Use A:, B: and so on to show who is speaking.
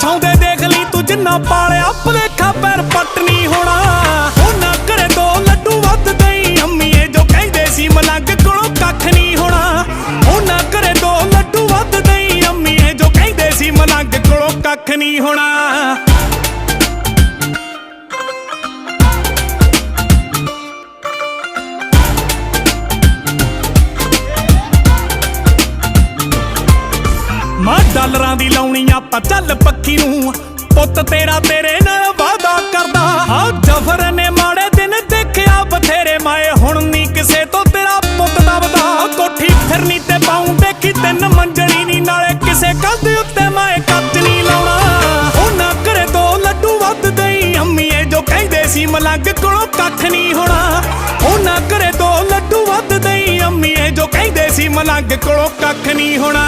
A: ਦੇਖ ਲਈ ਤੂੰ ਜਿੰਨਾ ਪਾਲਿਆ ਭੁਲੇਖਾ ਪੈਰ ਪੱਟ ਨਹੀਂ ਹੋਣਾ। ਉਹਨਾਂ ਘਰੇ ਦੋ ਲੱਡੂ ਵੱਧ ਦਈ, ਅੰਮੀਏ ਜੋ ਕਹਿੰਦੇ ਸੀ ਮਲੰਗ ਕੋਲੋਂ ਕੱਖ ਨਹੀਂ ਹੋਣਾ। ਉਹਨਾਂ ਘਰੇ ਦੋ ਲੱਡੂ ਵੱਧ ਦਈ, ਅੰਮੀਏ ਜੋ ਕਹਿੰਦੇ ਸੀ ਮਲੰਗ ਕੋਲੋਂ ਕੱਖ ਨਹੀਂ ਹੋਣਾ। ਮਾਂ, ਡਾਲਰਾਂ ਦੀ ਲਾਉਣੀ ਆਪਾਂ ਚੱਲ ਪੱਕੀ ਨੂੰ। ਪੁੱਤ ਤੇਰਾ ਤੇਰੇ ਨਾਲ ਵਾਦਾ ਕਰਦਾ। ਆ ਜਫਰ ਨੇ ਮਾੜੇ ਦਿਨ ਦੇਖਿਆ, ਬਥੇਰੇ ਮਾਏ, ਹੁਣ ਨਹੀਂ ਕਿਸੇ ਤੋਂ ਤੇਰਾ ਪੁੱਤ ਦਬਦਾ। ਕੋਠੀ ਫਿਰਨੀ ਤੇ ਪਾਉਂ ਦੇਖੀ, ਤਿੰਨ ਮੰਜਣੀ ਨਹੀਂ ਨਾਲੇ ਕਿਸੇ ਕੰਧ ਉੱਤੇ ਮਾਏ ਕੱਚ ਨਹੀਂ ਲਾਉਣਾ। ਉਹਨਾਂ ਘਰੇ ਦੋ ਲੱਡੂ ਵੱਧ ਦਈ ਅੰਮੀਏ ਜੋ ਕਹਿੰਦੇ ਸੀ, ਮਲੰਗ ਕੋਲੋਂ ਕੱਖ ਨਹੀਂ ਹੋਣਾ। ਉਹਨਾਂ ਘਰੇ ਦੋ ਲੱਡੂ ਵੱਧ ਦਈ ਅੰਮੀਏ ਜੋ ਕਹਿੰਦੇ ਸੀ, ਮਲੰਗ ਕੋਲੋਂ ਕੱਖ ਨਹੀਂ ਹੋਣਾ।